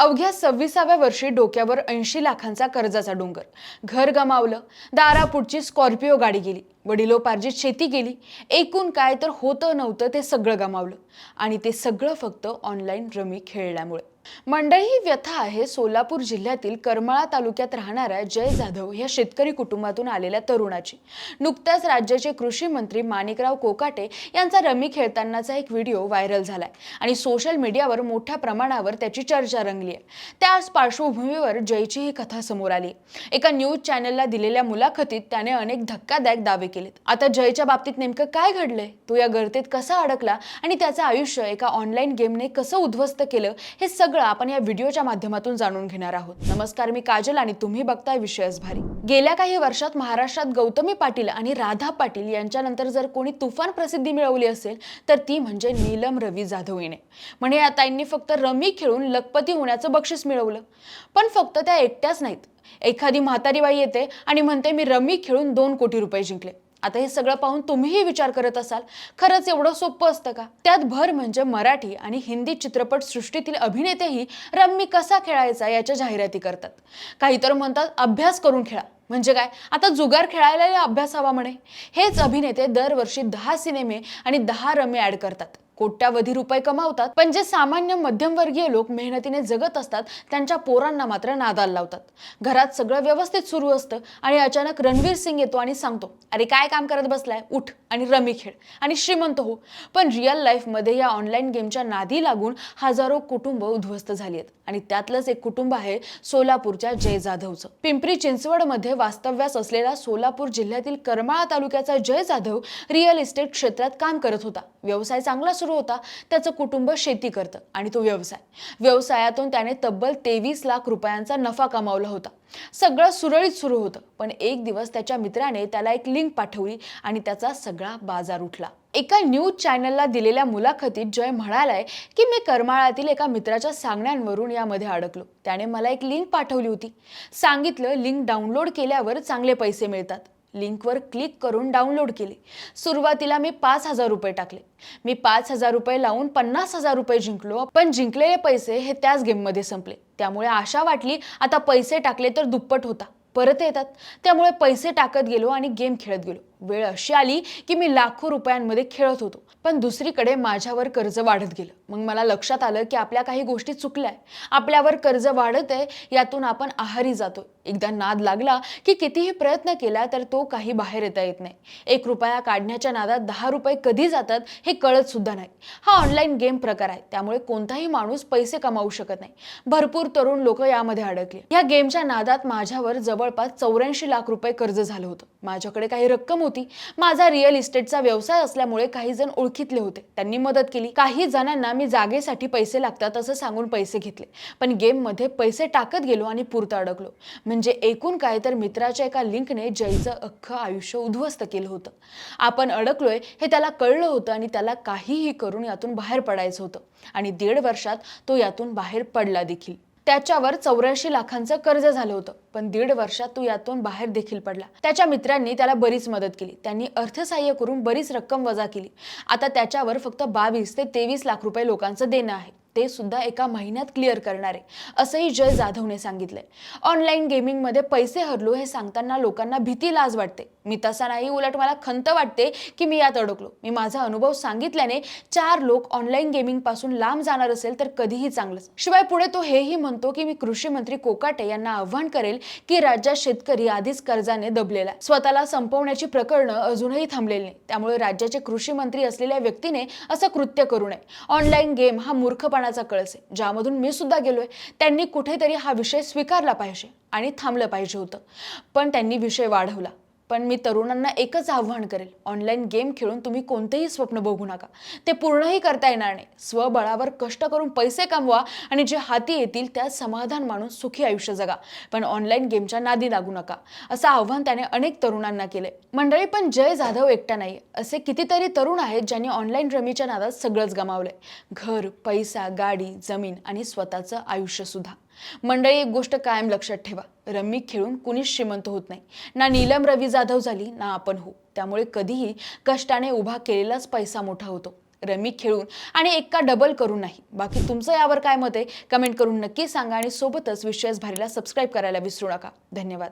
अवघ्या सव्वीसाव्या वर्षी डोक्यावर ऐंशी लाखांचा कर्जाचा डोंगर. घर गमावलं. दारापुढची स्कॉर्पिओ गाडी गेली. वडिलोपार्जित शेती केली. एकूण काय तर होतं नव्हतं ते सगळं गमावलं. आणि ते सगळं फक्त ऑनलाईन रमी खेळल्यामुळे. मंडळी ही व्यथा आहे सोलापूर जिल्ह्यातील करमाळा तालुक्यात राहणाऱ्या जय जाधव या शेतकरी कुटुंबातून आलेल्या तरुणाची. नुकत्याच राज्याचे कृषी मंत्री माणिकराव कोकाटे यांचा रमी खेळतानाचा एक व्हिडिओ व्हायरल झालाय. आणि सोशल मीडियावर मोठ्या प्रमाणावर त्याची चर्चा रंगली आहे त्याच पार्श्वभूमीवर जयची ही कथा समोर आली एका न्यूज चॅनलला दिलेल्या मुलाखतीत त्याने अनेक धक्कादायक दावे केलेत. आता जयच्या बाबतीत नेमकं काय घडलंय? तो या गर्दीत कसा अडकला? आणि त्याचं आयुष्य एका ऑनलाईन गेमने कसं उद्ध्वस्त केलं? हे सगळं आपण या व्हिडिओच्या माध्यमातून जाणून घेणार आहोत. नमस्कार मी काजल आणि तुम्ही बघताय विषयच भारी गेल्या काही वर्षात महाराष्ट्रात गौतमी पाटील आणि राधा पाटील यांच्यानंतर जर कोणी तुफान प्रसिद्धी मिळवली असेल तर ती म्हणजे नीलम रवी जाधव हिने. म्हणे या ताईंनी फक्त रमी खेळून लखपती होण्याचं बक्षीस मिळवलं. पण फक्त त्या एकट्याच नाहीत. एखादी म्हातारी बाई येते आणि म्हणते मी रमी खेळून दोन कोटी रुपये जिंकले. आता हे सगळं पाहून तुम्हीही विचार करत असाल खरंच एवढं सोपं असतं का? त्यात भर म्हणजे मराठी आणि हिंदी चित्रपट सृष्टीतील अभिनेतेही रम्मी कसा खेळायचा याच्या जाहिराती करतात. काही तर म्हणतात अभ्यास करून खेळा. म्हणजे काय? आता जुगार खेळायला अभ्यास हवा म्हणे. हेच अभिनेते दरवर्षी दहा सिनेमे आणि दहा रमी ऍड करतात. कोट्यावधी रुपये कमावतात पण जे सामान्य मध्यमवर्गीय लोक मेहनतीने जगत असतात त्यांच्या पोरांना मात्र नादाला लावतात. घरात सगळं व्यवस्थित सुरू असतं आणि अचानक रणवीर सिंग येतो आणि सांगतो अरे काय काम करत बसलाय? उठ आणि रमी खेळ आणि श्रीमंत हो. पण रिअल लाईफमध्ये या ऑनलाईन गेमच्या नादी लागून हजारो कुटुंब उद्ध्वस्त झाली आहेत आणि त्यातलंच एक कुटुंब आहे सोलापूरच्या जय जाधवचं. पिंपरी चिंचवडमध्ये वास्तव्यास असलेला सोलापूर जिल्ह्यातील करमाळा तालुक्याचा जय जाधव रिअल इस्टेट क्षेत्रात काम करत होता. व्यवसाय चांगला सुरू होता त्याचं कुटुंब शेती करतं आणि तो व्यवसाय. व्यवसायातून त्याने तब्बल तेवीस लाख रुपयांचा नफा कमावला होता. सगळं सुरळीत सुरू होतं पण एक दिवस त्याच्या मित्राने त्याला एक लिंक पाठवली आणि त्याचा सगळा बाजार उठला. एका न्यूज चॅनलला दिलेल्या मुलाखतीत जय म्हणालाय की मी करमाळातील एका मित्राच्या सांगण्यांवरून यामध्ये अडकलो. त्याने मला एक लिंक पाठवली होती. सांगितलं लिंक डाउनलोड केल्यावर चांगले पैसे मिळतात. लिंकवर क्लिक करून डाउनलोड केले. सुरुवातीला मी पाच हजार रुपये टाकले. मी पाच हजार रुपये लावून पन्नास हजार रुपये जिंकलो पण जिंकलेले पैसे हे त्याच गेममध्ये संपले. त्यामुळे आशा वाटली आता पैसे टाकले तर दुप्पट होता. परत येतात. त्यामुळे पैसे टाकत गेलो आणि गेम खेळत गेलो. वेळ अशी आली की मी लाखो रुपयांमध्ये खेळत होतो. पण दुसरीकडे माझ्यावर कर्ज वाढत गेलं. मग मला लक्षात आलं की आपल्या काही गोष्टी चुकल्या आपल्यावर कर्ज वाढत आहे यातून आपण आहारी जातो एकदा नाद लागला की कितीही प्रयत्न केला तर तो काही बाहेर येता येत नाही. एक रुपया काढण्याच्या नादात दहा रुपये कधी जातात हे कळत सुद्धा नाही. हा ऑनलाईन गेम प्रकार आहे. त्यामुळे कोणताही माणूस पैसे कमावू शकत नाही. भरपूर तरुण लोक यामध्ये अडकले. या गेमच्या नादात माझ्यावर जवळपास चौऱ्याऐंशी लाख रुपये कर्ज झालं होतं. माझ्याकडे काही रक्कम होती. माझा रिअल इस्टेटचा व्यवसाय असल्यामुळे काही जण ओळखीतले होते. त्यांनी मदत केली. काही जणांना मी जागेसाठी पैसे लागतात असं सांगून पैसे घेतले. पण गेममध्ये पैसे टाकत गेलो आणि पुरतं अडकलो. म्हणजे एकूण काय तर मित्राच्या एका लिंकने जयचं अख्खं आयुष्य उद्ध्वस्त केलं होतं. आपण अडकलोय हे त्याला कळलं होतं आणि त्याला काहीही करून यातून बाहेर पडायचं होतं. आणि दीड वर्षात तो यातून बाहेर पडला देखील. त्याच्यावर चौऱ्याऐंशी लाखांचं कर्ज झालं होतं. पण दीड वर्षात तो यातून बाहेर देखील पडला. त्याच्या मित्रांनी त्याला बरीच मदत केली. त्यांनी अर्थसहाय्य करून बरीच रक्कम वजा केली. आता त्याच्यावर फक्त बावीस ते तेवीस लाख रुपये लोकांचं देणं आहे. ते सुद्धा एका महिन्यात क्लिअर करणार आहे. असंही जय जाधवने सांगितलंय. ऑनलाईन गेमिंगमध्ये पैसे हरलो हे सांगताना लोकांना भीती लाज वाटते. मी तसा नाही उलट मला खंत वाटते की मी यात अडकलो. मी माझा अनुभव सांगितल्याने चार लोक ऑनलाईन गेमिंगपासून लांब जाणार असेल तर कधीही चांगलंच. शिवाय पुढे तो हेही म्हणतो की मी कृषी मंत्री कोकाटे यांना आव्हान करेल की राज्यात शेतकरी आधीच कर्जाने दबलेला आहे. स्वतःला संपवण्याची प्रकरणं अजूनही थांबलेली नाही त्यामुळे राज्याचे कृषी मंत्री असलेल्या व्यक्तीने असं कृत्य करू नये. ऑनलाईन गेम हा मूर्खपणा मूर्खपणाचा कळस आहे. ज्यामधून मी सुद्धा गेलोय त्यांनी कुठेतरी हा विषय स्वीकारला पाहिजे आणि थांबलं पाहिजे होतं. पण त्यांनी विषय वाढवला. पण मी तरुणांना एकच आव्हान करेल. ऑनलाईन गेम खेळून तुम्ही कोणतेही स्वप्न बघू नका. ते पूर्णही करता येणार नाही. स्वबळावर कष्ट करून पैसे कमवा आणि जे हाती येतील त्यात समाधान मानून सुखी आयुष्य जगा. पण ऑनलाईन गेमच्या नादी लागू नका. असं आव्हान त्याने अनेक तरुणांना केले मंडळी पण जय जाधव एकटा नाही. असे कितीतरी तरुण आहेत ज्यांनी ऑनलाईन रमीच्या नादात सगळंच गमावलंय. घर पैसा गाडी जमीन आणि स्वतःचं आयुष्यसुद्धा मंडळी एक गोष्ट कायम लक्षात ठेवा. रम्मी खेळून कुणीच श्रीमंत होत नाही. ना नीलम रवी जाधव झाली ना आपण हो. त्यामुळे कधीही कष्टाने उभा केलेलाच पैसा मोठा होतो. रमी खेळून आणि एक्का डबल करून नाही. बाकी तुमचं यावर काय मत आहे? कमेंट करून नक्की सांगा आणि सोबतच विश्वास भारीला सबस्क्राईब करायला विसरू नका. धन्यवाद.